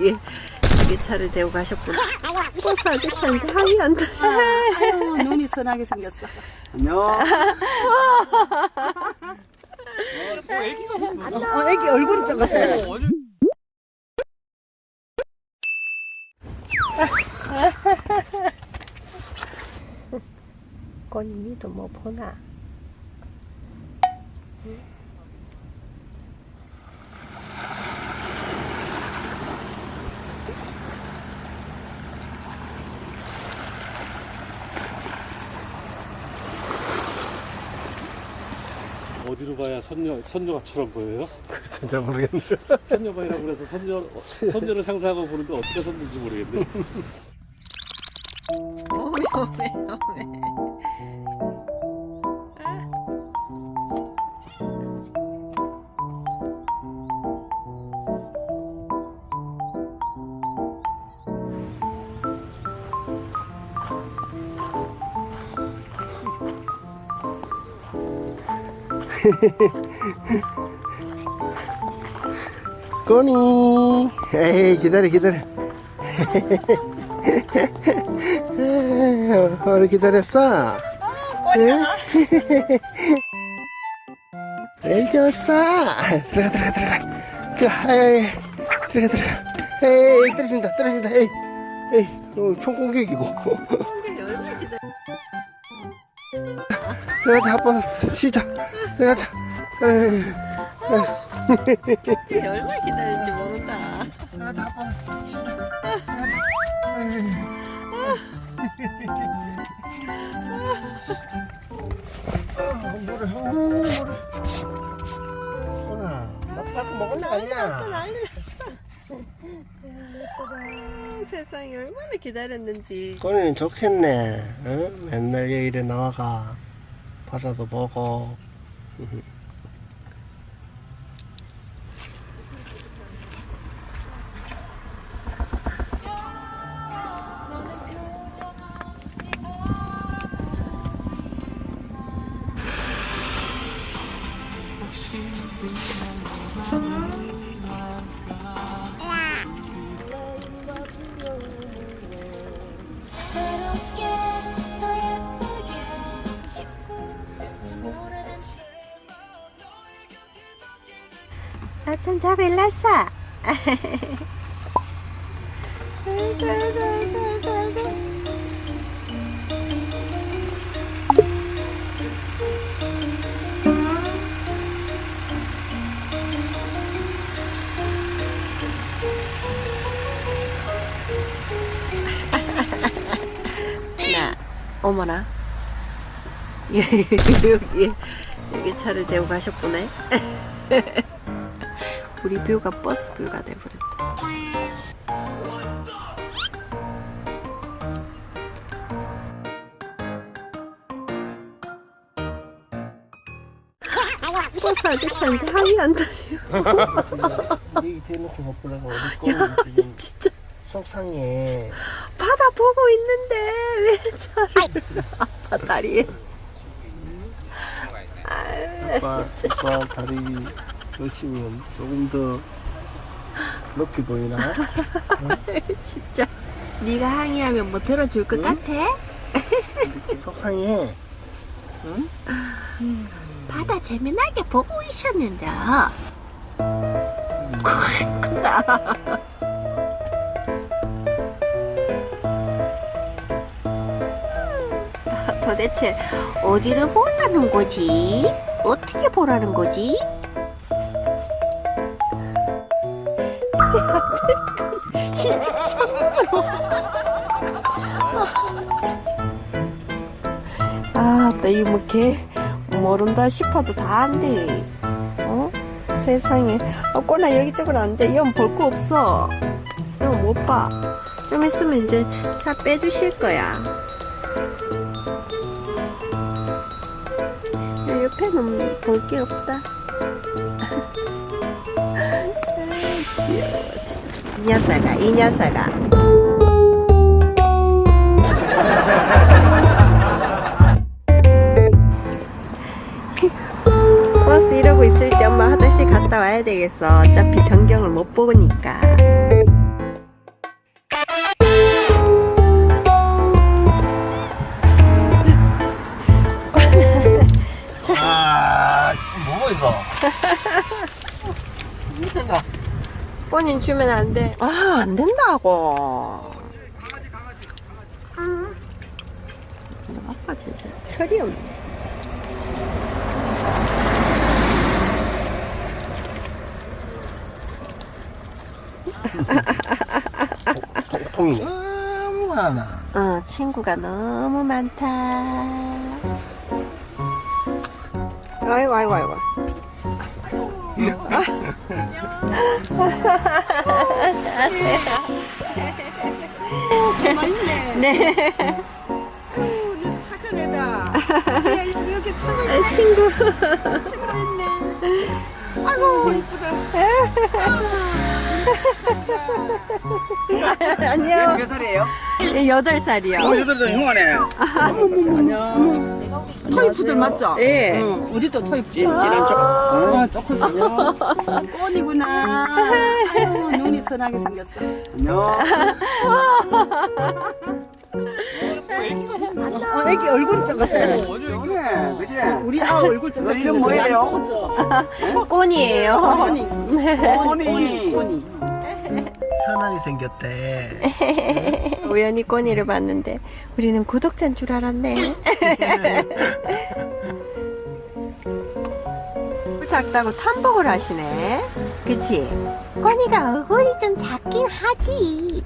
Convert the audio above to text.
여기 여기 차를 대고 가셨구나. 버스 아저씨한테 항의한다. 아유, 눈이 선하게 생겼어. 안녕. 어, 애기 얼굴이 작았어. 건이니도 뭐 보나? 어디로 봐야 선녀 선녀처럼 보여요? 글쎄 잘 모르겠네. 선녀방이라고 그래서 선녀 어, 선녀를 상상하고 보는데 어떻게 섰는지 모르겠네. 오메 오메 오메. 꼬니. 에이 기다려 기다려. 오래 기다렸어. 꼬니야. 에이 좋았어. 들어가 들어가 들어가. 들어가. 에이, 들어가 들어가. 에이 떨어진다 떨어진다. 에이 에이 어, 총 공격이고. 들어가자 아빠 쉬자. 들어가자. 얼마 기다릴지 모른다. 들어가자 아빠 쉬자. 들어가자. 아, 뭐래, 어, 뭐래. 뭐라, 막 갖고 먹을래, 아니야? 세상에 얼마나 기다렸는지. 꼬리는 좋겠네. 응? 맨날 여기에 나와가 바다도 보고. 잘 아이고, 아이고, 아이고, 아이고. 나 어머나 여기 여기 차를 대고 가셨구네. 우리 뷰가 버스 뷰가 돼버렸다. 버스 아저씨한테 항의한다. 여기 대놓고 먹으라고 우리 꼬리 지금 진짜 속상해. 바다 보고 있는데 왜 차를 아빠 다리에. 아유, 오빠, 오빠 다리 놓치면 조금 더 높이 보이나? 진짜. 네가 항의하면 뭐 들어줄 것 같아? 속상해. 바다 재미나게 보고 있었는데. 도대체 어디를 보라는 거지? 어떻게 보라는 거지? 아, 나 이거 뭐개 모른다 싶어도 다 안 돼. 어? 세상에. 아, 꼬나 여기 쪽은 안 돼. 이건 볼 거 없어. 이건 못 봐. 좀 있으면 이제 차 빼주실 거야. 야, 옆에는 볼 게 없다. 아이, 귀여워, 진짜. 이 녀석아, 이 녀석아. 버스 이러고 있을 때 엄마 화장실 갔다 와야 되겠어. 어차피 전경을 못 보니까. 아, 뭐 이거? 무슨 생각? 꼬니 주면 안 돼. 아, 안 된다고. 아빠 진짜 철이 없네. 통이 너무 많아. 어, 친구가 너무 많다. 아이고, 아이고, 아이고. 네. 착한 애다. 야, 이렇게 친구 아, 친구. 친구 있네. 아이고 이쁘다. 안녕. 몇 살이에요? 여덟 살이요. 어, 여덟 살 흉하네. 안녕. 토이푸들 맞죠? 예. 응, 우리도 토이푸들. 이런 쪽. 어, 쪼코서. 꼬니구나. 아유, 눈이 선하게 생겼어. 안녕. 어, 애기 얼굴이 작았어요. 그래, 그래. 우리 아 얼굴 너 작았 이름 뭐예요? 꼬니예요. 꼬니. 꼬니. 꼬니. 선하게 생겼대. 우연히 꼬니를 봤는데 우리는 구독자인 줄 알았네. 작다고 탐복을 하시네. 그치? 꼬니가 얼굴이 좀 작긴 하지.